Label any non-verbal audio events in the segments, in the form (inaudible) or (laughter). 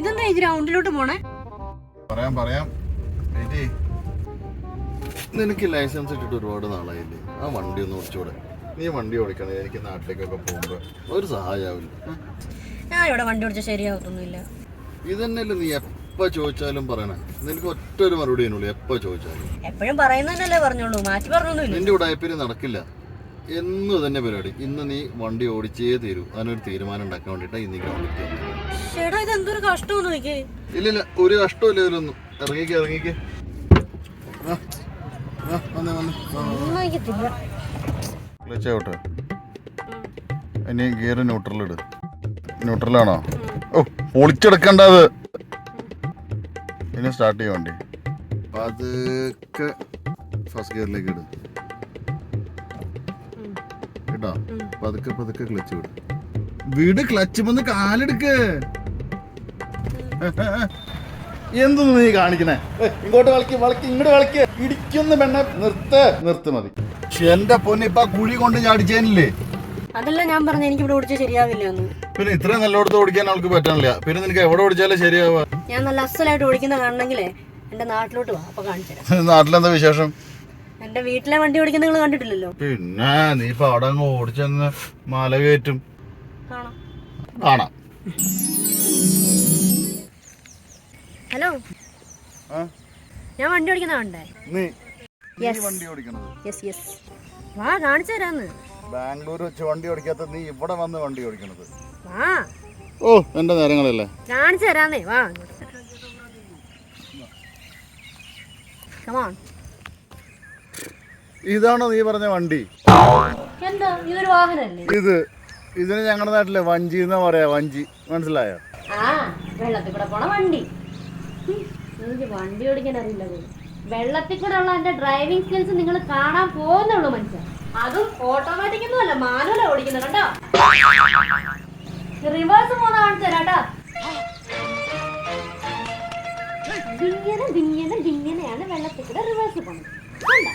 ഇതെന്താ ഈ ഗ്രൗണ്ടിലോട്ട് പോണേ? പറയാം പറയാം. നിനക്ക് ലൈസൻസ് ഇട്ടിട്ട് ഒരുപാട് നാളായില്ലേ? ആ വണ്ടി ഒന്ന് ഓടിച്ചൂടെ. നീ വണ്ടി ഓടിക്കണേ എനിക്ക് നാട്ടിലേക്കൊക്കെ പോകുമ്പോ ഒരു സഹായാവില്ല. ഞാൻ ഇവിടെ വണ്ടി ഓടിച്ച ശരിയാവത്തൊന്നുമില്ല. ഇതന്നെയല്ലേ നീ എപ്പ ചോദിച്ചാലും പറയണേ? നിനക്ക് ഒറ്റ ഒരു മറുപടി എപ്പ എപ്പോ ചോദിച്ചാലും. എപ്പോഴും പറയുന്നതന്നല്ലേ പറഞ്ഞോളൂ മാറ്റി പറഞ്ഞൊന്നുമില്ല. നിന്റെ ഉടായ്പേര് നടക്കില്ല. എന്നും തന്നെ പരിപാടി. ഇന്ന് നീ വണ്ടി ഓടിച്ചേ തീരൂ. അതിനൊരു തീരുമാനം ഉണ്ടാക്കാൻ വേണ്ടിട്ടാ ഇന്ന് ഗ്രൗണ്ടിൽ എടാ ഇത് എന്തൊരു കഷ്ടമെന്ന് നോക്കി ഇല്ലില്ല ഒരു കഷ്ടമില്ല ഇതിലൊന്നും ഇറങ്ങിക്ക്. ഇറങ്ങിക്ക്. ക്ലച്ച് ആവട്ടെ ഇനി ഗിയർ ന്യൂട്രലിട് ന്യൂട്രലാണോ ഓ പൊളിച്ചെടുക്കണ്ടത് ഇനി സ്റ്റാർട്ട് ചെയ്യാൻ വണ്ടി. പതുക്കെ ഫസ്റ്റ് ഗിയറിലേക്ക് ഇട്. കേട്ടോ. പതുക്കെ പതുക്കെ ക്ലച്ച് വിട്. വീട് ക്ലച്ച് വന്ന് കാലെടുക്ക്. (laughs) എന്തൊന്നും നീ കാണിക്കണേ? ഇങ്ങോട്ട് വളക്കി വളക്കി ഇങ്ങോട്ട് വളക്കി. ഇടിക്കുന്ന പെണ്ണെ നിർത്ത് നിർത്ത് മതി. എന്റെ പൊന്നെ ഇപ്പൊ ആ കുഴി കൊണ്ട് ചാടിച്ചേനില്ലേ അതല്ല ഞാൻ പറഞ്ഞ എനിക്ക് ഇവിടെ ഓടിച്ചാൽ ശരിയാവില്ല പിന്നെ ഇത്രയും നല്ലോടത്ത് ഓടിക്കാൻ ആൾക്ക് പറ്റണില്ല. പിന്നെ നിനക്ക് എവിടെ ഓടിച്ചാലും ശരിയാവാ ഞാൻ നല്ല അസലായിട്ട് ഓടിക്കുന്ന കാണണമെങ്കിലേ എന്റെ നാട്ടിലോട്ട് വാ അപ്പൊ കാണിച്ചു (laughs) നാട്ടിലെന്താ വിശേഷം? എന്റെ വീട്ടിലെ വണ്ടി ഓടിക്കുന്ന നിങ്ങൾ കണ്ടിട്ടില്ലല്ലോ? പിന്നെ നീ ഇപ്പൊ അവിടെ അങ്ങ് ഓടിച്ചെന്ന് മല കയറ്റും. കാണാം കാണാം. ഹലോ? ആ? ഞാൻ വണ്ടി ഓടിക്കുന്ന കണ്ടേ? നീ? നീ Yes. വണ്ടി ഓടിക്കണത്? യെസ് യെസ് വാ കാണിച്ചു തരാന്ന്. ബാംഗ്ലൂർ വെച്ച് വണ്ടി ഓടിക്കാത്ത നീ ഇവിടെ വന്ന് വണ്ടി ഓടിക്കണത്. വാ. ഓ എന്റെ നേരങ്ങളല്ലേ? കാണിച്ചു തരാന്നേ വാ. കമാൺ ഇതാണോ നീ പറഞ്ഞ വണ്ടി? എന്താ? ഇതൊരു വാഹനല്ലേ? ഇത് ഇതിന് ഞങ്ങളുടെ നാട്ടിലെ വഞ്ചി എന്നാ പറയാ? വഞ്ചി. മനസ്സിലായോ? ആ വെള്ളത്തിൽ കൂടെ പോണ വണ്ടി. എനിക്ക് വണ്ടി ഓടിക്കാൻ അറിയില്ല പോലും. വെള്ളത്തിൽ കൂടെ ഉള്ള എന്റെ ഡ്രൈവിംഗ് സ്കിൽസ് നിങ്ങൾ കാണാൻ പോകുന്നുള്ളൂ മനുഷ്യൻ അതും ഓട്ടോമാറ്റിക് ഒന്നും അല്ല മാനുവല ഓടിക്കുന്നത് കേട്ടോ റിവേഴ്സ് പോകുന്ന കാണിച്ചു തരാം കേട്ടോ. ദിങ്ങനെ ദിങ്ങനെ ദിങ്ങനെയാണ് വെള്ളത്തിൽ കൂടെ റിവേഴ്സ് പോകുന്നത് കണ്ടോ?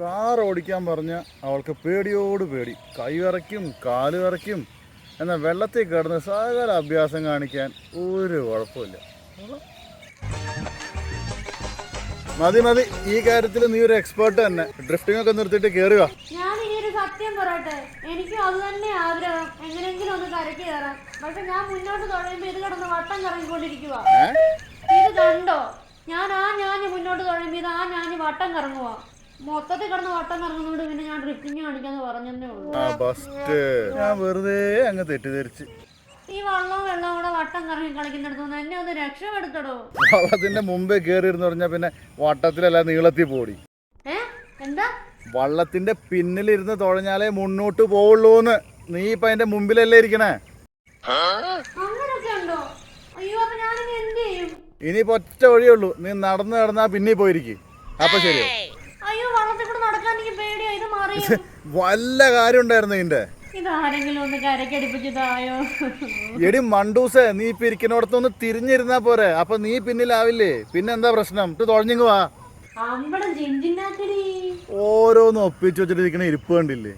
കാർ ഓടിക്കാൻ പറഞ്ഞ അവൾക്ക് പേടിയോട് പേടി. കൈ വിറയ്ക്കും കാൽ വിറയ്ക്കും. എന്നാൽ വെള്ളത്തിൽ കിടന്ന് സകല അഭ്യാസം കാണിക്കാൻ ഒരു കുഴപ്പമില്ല. മതി മതി. ഈ കാര്യത്തിൽ നീ ഒരു എക്സ്പേർട്ട് തന്നെ. ഡ്രിഫ്റ്റിംഗ് ഒക്കെ നിർത്തിയിട്ട് കേറുക. ഞാൻ ഇനി ഒരു സത്യം പറയട്ടെ. എനിക്കും അത് തന്നെ ആഗ്രഹം. എങ്ങനെയെങ്കിലും ഒന്ന് കരക്ക് കയറാം. പക്ഷെ ഞാൻ മുന്നോട്ട് തുഴയുമ്പോ ഇത് കിടന്ന് വട്ടം കറങ്ങിക്കൊണ്ടിരിക്കുക ഇത് കണ്ടോ? ഞാൻ ആ ഞാൻ മുന്നോട്ട് തുഴയുമ്പോ ഇത് ആ ഞാൻ വട്ടം കറങ്ങുക മൊത്തത്തിൽ കിടന്ന് വട്ടം കറങ്ങുന്നോണ്ട് പിന്നെ ഞാൻ ഡ്രിഫ്റ്റിംഗ് കാണിക്കാന്ന് പറഞ്ഞതേ ഉള്ളൂ. ഞാൻ വെറുതെ അങ്ങ് തെറ്റിദ്ധരിച്ച്. ഈ വള്ളവും വെള്ളവും കൂടെ വട്ടം കറങ്ങി കളിക്കുന്നിടത്തുനിന്ന് എന്നെ ഒന്ന് രക്ഷപ്പെടുത്തടോ. വള്ളത്തിന്റെ മുമ്പേ കേറിയിരുന്നു പറഞ്ഞാ പിന്നെ വട്ടത്തിലല്ല നീളത്തിൽ പോടി. ഏ? എന്താ? വള്ളത്തിന്റെ പിന്നിലിരുന്ന് തുഴഞ്ഞാലേ മുന്നോട്ട് പോവുള്ളൂന്ന്. നീ ഇപ്പൊ അതിന്റെ മുമ്പിലല്ലേ ഇരിക്കണേ? അങ്ങനൊക്കെ ഉണ്ടോ അയ്യോ അപ്പൊ ഞാനിനി എന്ത് ചെയ്യും? ഇനിയിപ്പോ ഒറ്റ വഴിയുള്ളൂ. നീ നടന്നു നടന്നാ പിന്നെ പോയിരിക്കും. അപ്പൊ ശരിയോ അയ്യോ വള്ളത്തിൽ കൂടെ നടക്കാൻ എനിക്ക് പേടിയാ. ഇത് മാറിയോ? വല്ല കാര്യം ഉണ്ടായിരുന്നു ഇതിന്റെ എടി മണ്ടൂസേ നീ ഇപ്പൊ ഇരിക്കുന്നിടത്തൊന്ന് തിരിഞ്ഞിരുന്നാ പോരെ. അപ്പൊ നീ പിന്നിലാവില്ലേ? പിന്നെ എന്താ പ്രശ്നം? ഇത് തുഴഞ്ഞിങ് വാ. ഓരോന്ന് ഒപ്പിച്ചു വെച്ചിട്ട് ഇരിക്കണേ ഇരിപ്പ് കണ്ടില്ലേ?